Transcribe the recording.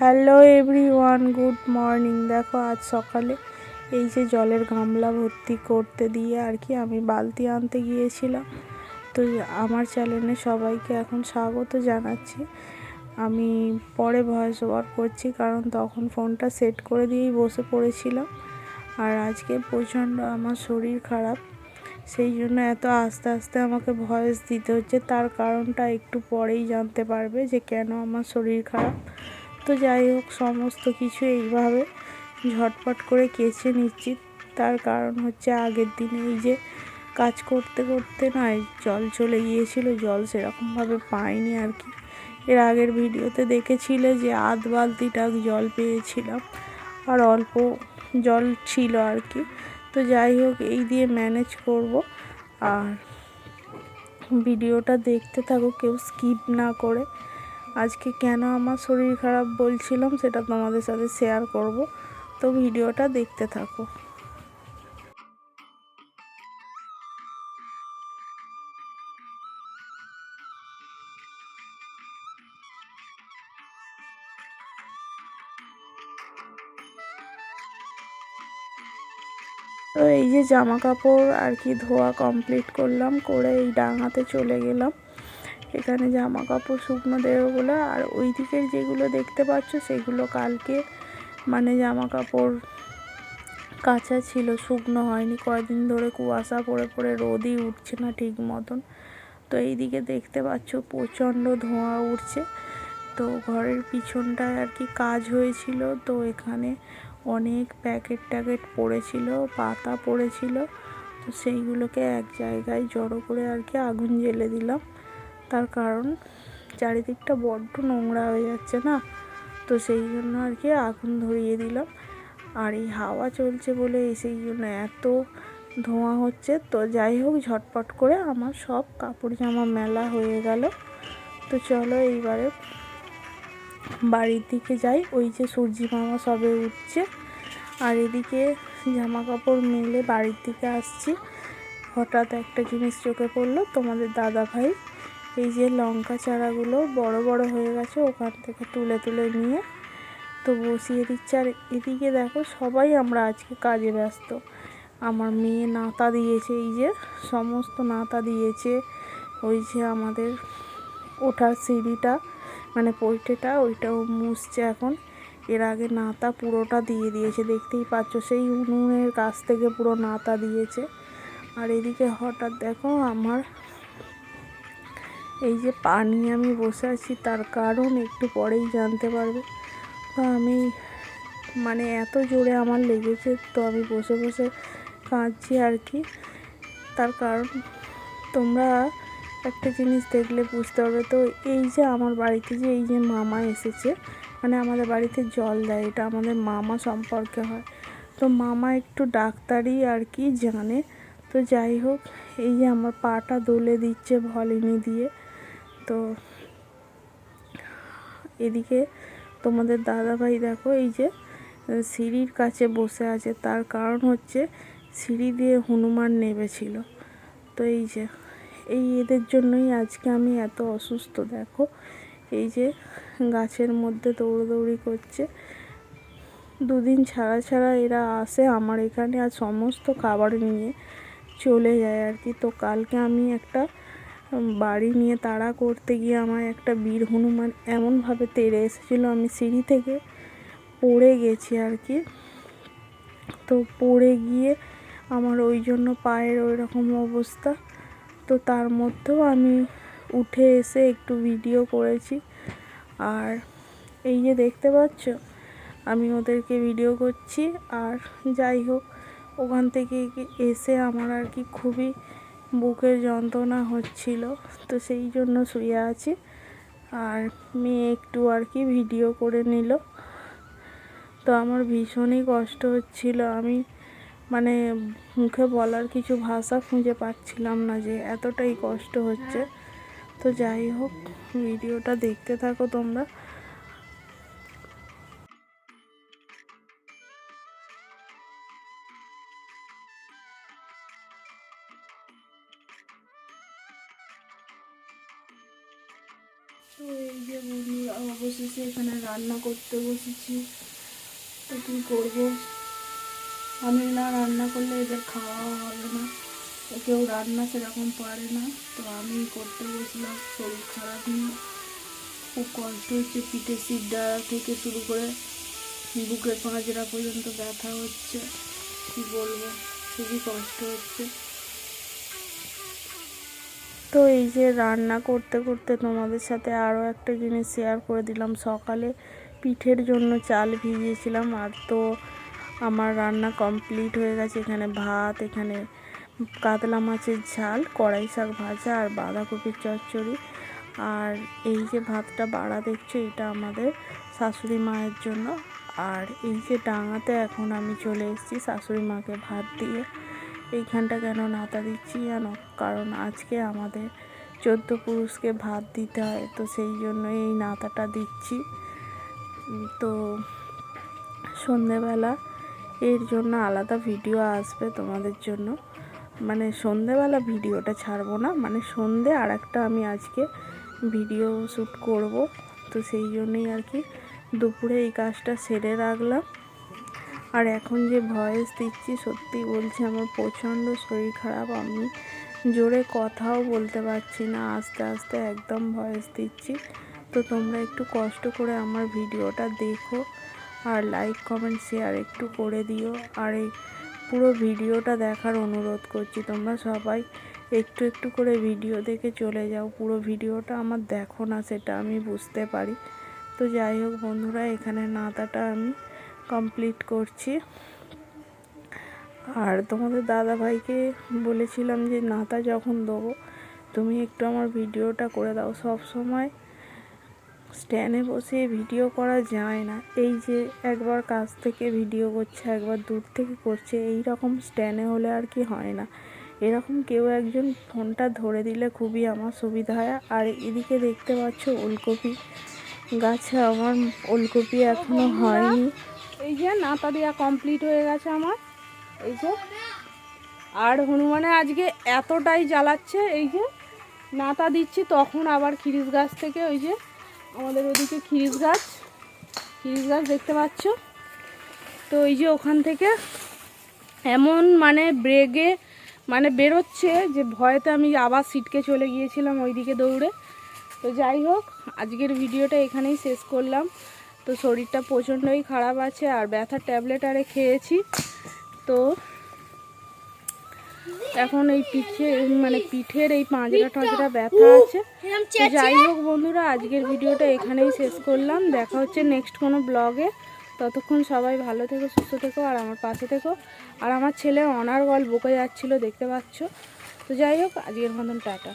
Hello everyone good morning দেখো, আজ সকালে এই যে জলের গামলা ভর্তি করতে দিয়ে আর কি আমি বালতি আনতে গিয়েছিলাম। তো আমার চ্যানেলে সবাইকে এখন স্বাগত জানাচ্ছি। আমি পরে ভয়েস ওভার করছি কারণ তখন ফোনটা সেট করে দিয়েই বসে পড়েছিলাম। আর আজকে প্রচণ্ড আমার শরীর খারাপ, সেই জন্য এত আস্তে আস্তে আমাকে ভয়েস দিতে হচ্ছে। তার কারণটা একটু পরেই জানতে পারবে যে কেন আমার শরীর খারাপ। তো যাই হোক, সমস্ত কিছু এইভাবে ঝটপট করে কেচে নিচ্ছি। তার কারণ হচ্ছে আগের দিনে এই যে কাজ করতে করতে নয়, জল চলে গিয়েছিল, জল সেরকমভাবে পাইনি আর কি। এর আগের ভিডিওতে দেখেছিলে যে আধ বালতিটা জল পেয়েছিলাম, আর অল্প জল ছিল আর কি। তো যাই হোক, এই দিয়ে ম্যানেজ করব। আর ভিডিওটা দেখতে থাকো, কেউ স্কিপ না করে। আজকে কেন আমার শরীর খারাপ বলছিলাম সেটা তোমাদের সাথে শেয়ার করব। তো ভিডিওটা দেখতে থাকো। তো এই যে জামা কাপড় আর কি ধোয়া কমপ্লিট করলাম, করে এই ডাঙাতে চলে গেলাম। এখানে জামা কাপড় শুকনো বলে আর ওই দিকের যেগুলো দেখতে পাচ্ছ সেগুলো কালকে মানে জামা কাপড় কাঁচা ছিল, শুকনো হয়নি। কয়েকদিন ধরে কুয়াশা পড়ে পড়ে, রোদই উঠছে না ঠিক মতন। তো এই দিকে দেখতে পাচ্ছ প্রচণ্ড ধোঁয়া উঠছে। তো ঘরের পিছনটায় আর কি কাজ হয়েছিল। তো এখানে অনেক প্যাকেট ট্যাকেট পড়েছিল, পাতা পড়েছিল। তো সেইগুলোকে এক জায়গায় জড়ো করে আর কি আগুন জ্বেলে দিলাম। তার কারণ চারিদিকটা বড্ড নোংরা হয়ে যাচ্ছে না? তো সেই জন্য আর কি আগুন ধরিয়ে দিলাম। আর এই হাওয়া চলছে বলে সেই জন্য এত ধোঁয়া হচ্ছে। তো যাই হোক, ঝটপট করে আমার সব কাপড় জামা মেলা হয়ে গেল। তো চলো এইবারে বাড়ির দিকে যাই। ওই যে সূর্যি মামা সবে উঠছে। আর এদিকে জামা কাপড় মেলে বাড়ির দিকে আসছি। হঠাৎ একটা জিনিস চোখে পড়ল, তোমাদের দাদা ভাই এই যে লঙ্কা চারাগুলো বড় বড় হয়ে গেছে, ওখান থেকে তুলে তুলে নিয়ে তো বসিয়ে দিচ্ছে। আর এদিকে দেখো সবাই আমরা আজকে কাজে ব্যস্ত। আমার মেয়ে নাতা দিয়েছে, এই যে সমস্ত নাতা দিয়েছে। ওই যে আমাদের ওঠার সিঁড়িটা মানে পৈটেটা ওইটাও মুছছে এখন। এর আগে নাতা পুরোটা দিয়ে দিয়েছে, দেখতেই পাচ্ছ সেই উনুনের কাছ থেকে পুরো নাতা দিয়েছে। আর এদিকে হঠাৎ দেখো আমার এই যে পানি আমি বসে আছি, তার কারণ একটু পরেই জানতে পারবে। তো আমি মানে এত জোরে আমার লেগেছে, তো আমি বসে বসে কাঁদছি আর কি। তার কারণ তোমরা একটা জিনিস দেখলে বুঝতে পারবে। তো এই যে আমার বাড়িতে যে, এই যে মামা এসেছে মানে আমাদের বাড়িতে জল দেয়, এটা আমাদের মামা সম্পর্কে হয়। তো মামা একটু ডাক্তারি আর কি জানে। তো যাই হোক, এই যে আমার পাটা দোলে দিচ্ছে ভলিনি দিয়ে। তো এদিকে তোমাদের দাদাভাই দেখো, এই যে, সিঁড়ির কাছে বসে আছে। তার কারণ হচ্ছে সিঁড়ি দিয়ে হনুমান নেবেছিল তো এই যে, এই এদের জন্যই আজকে আমি এত অসুস্থ, দেখো। এই যে, গাছের মধ্যে দৌড়দৌড়ি করছে। দুদিন ছাড়া ছাড়া এরা আসে আমার এখানে আর সমস্ত খাবার নিয়ে চলে যায় আর কি। তো কালকে আমি একটা বাড়ি নিয়ে তাড়া করতে গিয়ে আমার একটা বীর হনুমান এমনভাবে তেড়ে এসেছিল। আমি সিঁড়ি থেকে পড়ে গেছি আর কি। তো পড়ে গিয়ে আমার ওই জন্য পায়ের ওই রকম অবস্থা। তো তার মধ্যেও আমি উঠে এসে একটু ভিডিও করেছি। আর এই যে দেখতে পাচ্ছ, আমি ওদেরকে ভিডিও করছি। আর যাই হোক, ওখান থেকে এসে আমার আর কি খুবই বুকের যন্ত্রণা হচ্ছিল, তো সেই জন্য শুয়ে আছি। আর মেয়ে একটু আর কি ভিডিও করে নিল। তো আমার ভীষণই কষ্ট হচ্ছিল। আমি মানে মুখে বলার কিছু ভাষা খুঁজে পাচ্ছিলাম না যে এতটাই কষ্ট হচ্ছে। তো যাই হোক, ভিডিওটা দেখতে থাকো তোমরা। তো এই যে বন্ধুরা অবশেষে এখানে রান্না করতে বসেছি। তো কী করব? আমি না রান্না করলে এদের খাওয়াও হবে না। কেউ রান্না সেরকম পারে না। তো আমি করতে বসলাম, শরীর খারাপ নিয়ে খুব কষ্ট হচ্ছে, পিঠে সিডা থেকে শুরু করে বুকের পাঁজরা পর্যন্ত ব্যথা হচ্ছে। কী বলব, খুবই কষ্ট হচ্ছে। তো এই যে রান্না করতে করতে তোমাদের সাথে আরও একটা জিনিস শেয়ার করে দিলাম। সকালে পিঠের জন্য চাল ভিজিয়েছিলাম আর তো আমার রান্না কমপ্লিট হয়ে গেছে। এখানে ভাত, এখানে কাতলা মাছের ঝাল, কড়াই শাক ভাজা আর বাঁধাকপির চচ্চড়ি। আর এই যে ভাতটা বাড়া দেখছ, এটা আমাদের শাশুড়ি মায়ের জন্য। আর এই যে ডাঙাতে এখন আমি চলে এসেছি শাশুড়ি মাকে ভাত দিয়ে। এইখানটা কেন নাতা দিচ্ছি জানো? কারণ আজকে আমাদের চোদ্দ পুরুষকে ভাত দিতে হয়, তো সেই জন্য এই নাতাটা দিচ্ছি। তো সন্ধেবেলা এর জন্য আলাদা ভিডিও আসবে তোমাদের জন্য। মানে সন্ধেবেলা ভিডিওটা ছাড়বো না মানে সন্ধে আর একটা আমি আজকে ভিডিও শ্যুট করব। তো সেই জন্যই আর কি দুপুরে এই কাজটা সেরে রাখলাম। আর এখন যে ভয়েস দিচ্ছি, সত্যি বলছি আমার প্রচণ্ড শরীর খারাপ। আমি জোরে কথাও বলতে পারছি না, আস্তে আস্তে একদম ভয়েস দিচ্ছি। তো তোমরা একটু কষ্ট করে আমার ভিডিওটা দেখো আর লাইক, কমেন্ট, শেয়ার একটু করে দিও। আর এই পুরো ভিডিওটা দেখার অনুরোধ করছি, তোমরা সবাই একটু একটু করে ভিডিও দেখে চলে যাও। পুরো ভিডিওটা আমার দেখো না, সেটা আমি বুঝতে পারি। তো যাই হোক বন্ধুরা, এখানে নাতাটা আমি কমপ্লিট করছি। আর তোমাদের দাদা ভাইকে বলেছিলাম যে, নাতা যখন দেবো, তুমি একটু আমার ভিডিওটা করে দাও। সব সময় স্ট্যান্ডে বসে ভিডিও করা যায় না। এই যে একবার কাছ থেকে ভিডিও করছে, একবার দূর থেকে করছে এই রকম স্ট্যান্ডে হলে আর কি হয় না। এরকম কেউ একজন ফোনটা ধরে দিলে খুবই আমার সুবিধা হয়। আর এদিকে দেখতে পাচ্ছ, ওলকপি গাছে আমার ওলকপি এখনও হয়নি। এই যে নাতা দেওয়া কমপ্লিট হয়ে গেছে আমার। এই যে। আর হনুমানে আজকে এতটাই জ্বালাচ্ছে, এই যে নাতা দিচ্ছি, তখন আবার খিরিস গাছ থেকে ওই যে আমাদের ওদিকে খিরিস গাছ। খিরিস গাছ দেখতে পাচ্ছ? তো এই যে ওখান থেকে এমন মানে ব্রেগে মানে বেরোচ্ছে যে ভয়েতে আমি আবার সিটকে চলে গিয়েছিলাম ওইদিকে দৌড়ে। তো যাই হোক, আজকের ভিডিওটা এখানেই শেষ করলাম। তো শরীরটা প্রচণ্ডই খারাপ আছে আর ব্যথার ট্যাবলেট আরে খেয়েছি। তো এখন এই পিঠে মানে পিঠের এই পাঁজরা টাঁজরা ব্যথা আছে। যাই হোক বন্ধুরা, আজকের ভিডিওটা এখানেই শেষ করলাম। দেখা হচ্ছে নেক্সট কোনো ব্লগে ততক্ষণ সবাই ভালো থেকো, সুস্থ থেকো, আর আমার পাশে থেকো। আর আমার ছেলে অনার অনার্গল বকে যাচ্ছিল, দেখতে পাচ্ছ? তো যাই হোক, আজকের মতন টাটা।